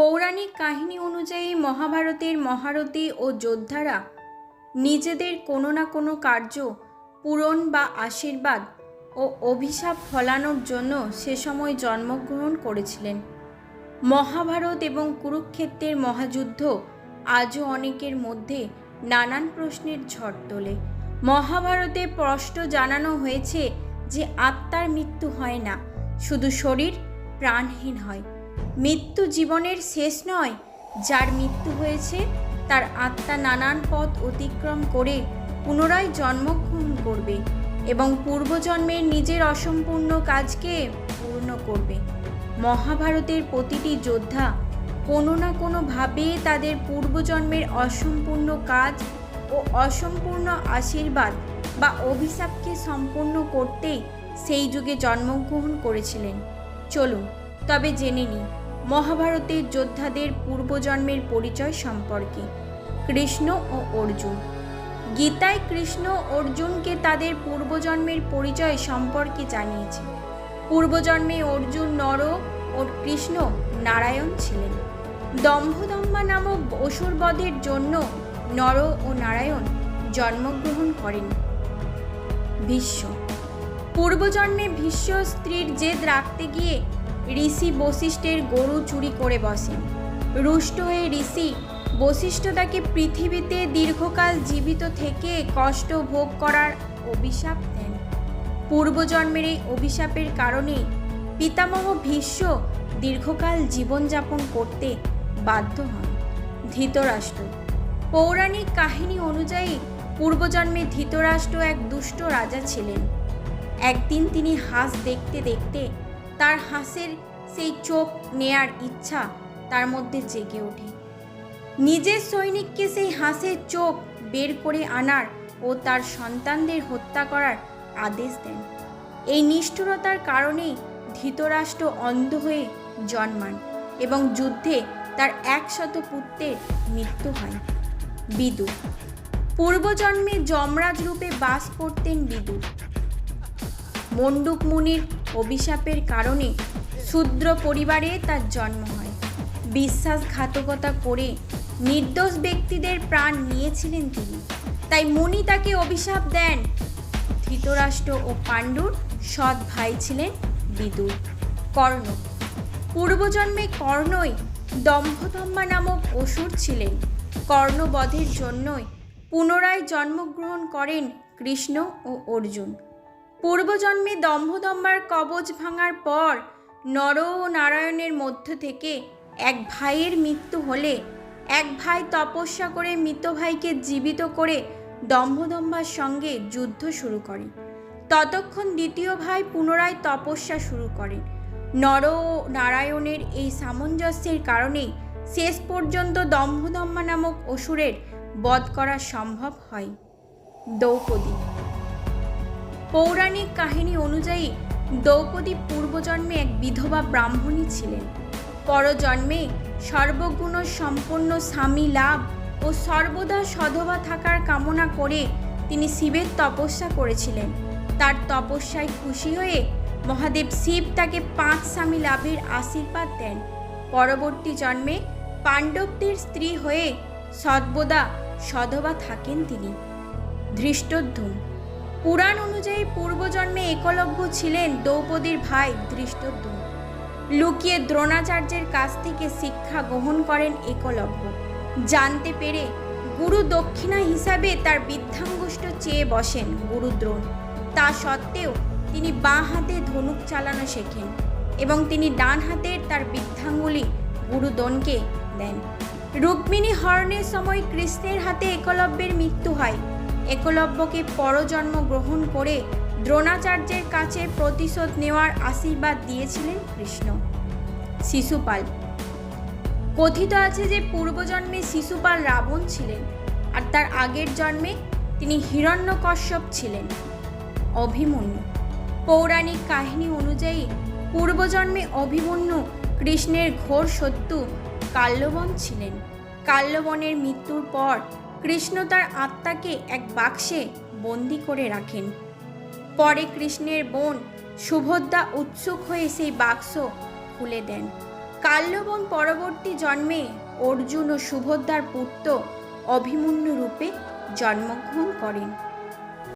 পৌরাণিক কাহিনী অনুযায়ী মহাভারতের মহারথী ও যোদ্ধারা নিজেদের কোনো না কোনো কার্য, পূরণ বা আশীর্বাদ ও অভিশাপ ফলানোর জন্য সে সময় জন্মগ্রহণ করেছিলেন। মহাভারত এবং কুরুক্ষেত্রের মহাযুদ্ধ আজও অনেকের মধ্যে নানান প্রশ্নের ঝড় তোলে। মহাভারতে স্পষ্ট জানানো হয়েছে যে আত্মার মৃত্যু হয় না, শুধু শরীর প্রাণহীন হয়। মৃত্যু জীবনের শেষ নয়, যার মৃত্যু হয়েছে, তার আত্মা নানান পথ অতিক্রম করে পুনরায় জন্মগ্রহণ করবে এবং পূর্বজন্মের নিজের অসম্পূর্ণ কাজকে পূর্ণ করবে। মহাভারতের প্রতিটি যোদ্ধা কোনো না কোনোভাবে তাদের পূর্বজন্মের অসম্পূর্ণ কাজ ও অসম্পূর্ণ আশীর্বাদ বা অভিশাপকে সম্পূর্ণ করতে সেই যুগে জন্মগ্রহণ করেছিলেন। চলুন তবে জেনে নিই, মহাভারতের যোদ্ধাদের পূর্বজন্মের পরিচয় সম্পর্কে। কৃষ্ণ ও অর্জুন। গীতায় কৃষ্ণ অর্জুনকে তাদের পূর্বজন্মের পরিচয় সম্পর্কে জানিয়েছে। পূর্বজন্মে অর্জুন নর ও কৃষ্ণ নারায়ণ ছিলেন। দম্ভদম্মা নামক অসুরবধের জন্য নর ও নারায়ণ জন্মগ্রহণ করেন। ভীষ্ম। পূর্বজন্মে ভীষ্ম স্ত্রীর জেদ রাখতে গিয়ে ঋষি বশিষ্ঠের গরু চুরি করে বসেন। রুষ্ট হয়ে ঋষি বশিষ্ঠ তাকে পৃথিবীতে দীর্ঘকাল জীবিত থেকে কষ্ট ভোগ করার অভিশাপ দেন। পূর্বজন্মের এই অভিশাপের কারণে পিতামহ ভীষ্ম দীর্ঘকাল জীবনযাপন করতে বাধ্য হন ধৃতরাষ্ট্র। পৌরাণিক কাহিনী অনুযায়ী পূর্বজন্মে ধৃতরাষ্ট্র এক দুষ্ট রাজা ছিলেন। একদিন তিনি হাঁস দেখতে দেখতে তার হাঁসের সেই চোখ নেয়ার ইচ্ছা তার মধ্যে জেগে ওঠে। নিজের সৈনিককে সেই হাঁসের চোখ বের করে আনার ও তার সন্তানদের হত্যা করার আদেশ দেন। এই নিষ্ঠুরতার কারণেই ধৃতরাষ্ট্র অন্ধ হয়ে জন্মান এবং যুদ্ধে তার একশত পুত্রের মৃত্যু হয়। বিদুর পূর্বজন্মে যমরাজ রূপে বাস করতেন বিদুর মণ্ডুক মুনির অভিশাপের কারণে শূদ্র পরিবারে তার জন্ম হয়। বিশ্বাসঘাতকতা করে নির্দোষ ব্যক্তিদের প্রাণ নিয়েছিলেন তিনি। তাই মুনি তাকে অভিশাপ দেন। ধৃতরাষ্ট্র ও পাণ্ডুর সৎ ভাই ছিলেন বিদুর কর্ণ। পূর্বজন্মে কর্ণই দম্ভদম্মা নামক অসুর ছিলেন। কর্ণবধের জন্যই পুনরায় জন্মগ্রহণ করেন কৃষ্ণ ও অর্জুন। পূর্বজন্মে দম্ভদম্বার কবচ ভাঙার পর নর ও নারায়ণের মধ্য থেকে এক ভাইয়ের মৃত্যু হলে এক ভাই তপস্যা করে মৃত ভাইকে জীবিত করে দম্ভদম্বার সঙ্গে যুদ্ধ শুরু করে। ততক্ষণ দ্বিতীয় ভাই পুনরায় তপস্যা শুরু করে। নর ও নারায়ণের এই সামঞ্জস্যের কারণেই শেষ পর্যন্ত দম্ভদম্মা নামক অসুরের বধ করা সম্ভব হয়। দ্রৌপদী পৌরাণিক কাহিনী অনুযায়ী, দ্রৌপদী পূর্বজন্মে এক বিধবা ব্রাহ্মণী ছিলেন। পরজন্মে সর্বগুণ সম্পন্ন স্বামী লাভ ও সর্বদা সধবা থাকার কামনা করে তিনি শিবের তপস্যা করেছিলেন। তার তপস্যায় খুশি হয়ে মহাদেব শিব তাকে পাঁচ স্বামী লাভের আশীর্বাদ দেন। পরবর্তী জন্মে পাণ্ডবদের স্ত্রী হয়ে সর্বদা সধবা থাকেন তিনি। ধৃষ্টদ্যুম পুরাণ অনুযায়ী পূর্বজন্মে একলব্য ছিলেন দ্রৌপদীর ভাই ধৃষ্টদ্যুম। লুকিয়ে দ্রোণাচার্যের কাছ থেকে শিক্ষা গ্রহণ করেন একলব্য। জানতে পেরে গুরু দক্ষিণা হিসাবে তার বৃদ্ধাঙ্গুষ্ট চেয়ে বসেন গুরু দ্রোণ। তা সত্ত্বেও তিনি বাঁ হাতে ধনুক চালানো শেখেন এবং তিনি ডান হাতের তার বৃদ্ধাঙ্গুলি গুরুদনকে দেন। রুক্মিণী হরণের সময় কৃষ্ণের হাতে একলব্যের মৃত্যু হয়। একলব্যকে পরজন্ম গ্রহণ করে দ্রোণাচার্যের কাছে প্রতিশোধ নেওয়ার আশীর্বাদ দিয়েছিলেন কৃষ্ণ। শিশুপাল। কথিত আছে যে পূর্বজন্মে শিশুপাল রাবণ ছিলেন আর তার আগের জন্মে তিনি হিরণ্যকশ্যপ ছিলেন। অভিমন্যু। পৌরাণিক কাহিনী অনুযায়ী পূর্বজন্মে অভিমন্যু কৃষ্ণের ঘোর শত্রু কাল্যবন ছিলেন। কাল্যবনের মৃত্যুর পর কৃষ্ণ তার আত্মাকে এক বাক্সে বন্দি করে রাখেন। পরে কৃষ্ণের বোন সুভদ্রা উৎসুক হয়ে সেই বাক্স খুলে দেন। কাল্যবন পরবর্তী জন্মে অর্জুন ও সুভদ্রার পুত্র অভিমন্যু রূপে জন্মগ্রহণ করেন।